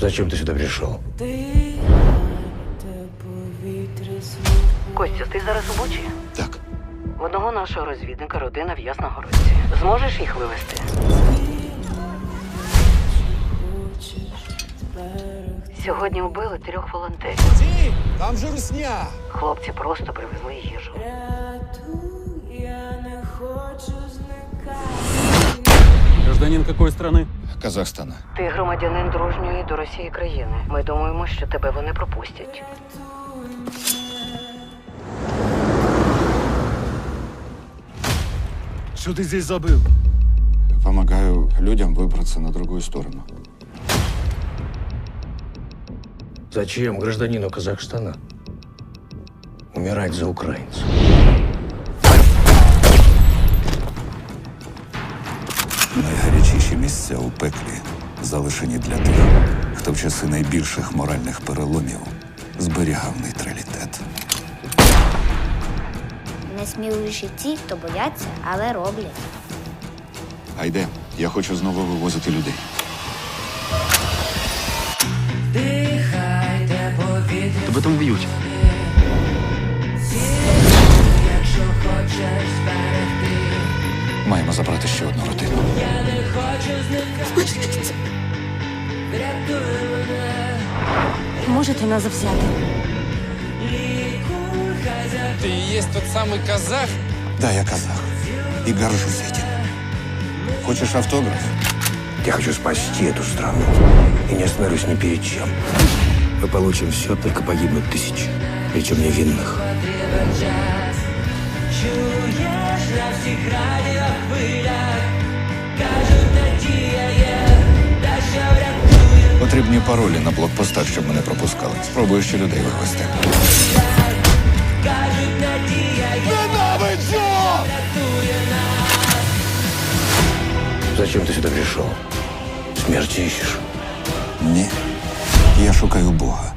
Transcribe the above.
Зачем ты сюда пришел? Костя, ти зараз у Бучі? Так. В одного нашого розвідника родина в Ясногородці. Зможеш їх вивезти? Сьогодні вбили трьох волонтерів. Ті, там же русня. Хлопці просто привезли їжу. Гражданин какой страны? Казахстана. Ти громадянин дружньої до Росії країни. Ми думаємо, що тебе вони пропустять. Що ти здесь забив? Помогаю людям выбраться на другую сторону. Зачем гражданину Казахстана умирать за украинцев? Найгарячіші місця у пеклі залишені для тих, хто в часи найбільших моральних переломів зберігав нейтралітет. Найсміливіші ті, хто бояться, але роблять. Гайде, я хочу знову вивозити людей. Дихайте повітря, Тебе там б'ють. якщо хочеш зберегти. Маємо забрати ще одну родину. Я не хочу зникати. Врятуй мене, Можете нас взяти? лікуй, хай за Ты и есть тот самый казах? Да, я казах. І горжусь этим. Хочеш автограф? Я хочу спасти эту страну и не остановлюсь ни перед чем. Мы получим все, только погибнут тысячи, причем невинных. потрібен час. Чуєш на всіх радіохвилях, Потрібні паролі на блокпостах, щоб мене пропускали. Спробую ще людей вивезти. є, Зачем ти сюди прийшов? Смерті ищешь? Ні. Я шукаю Бога.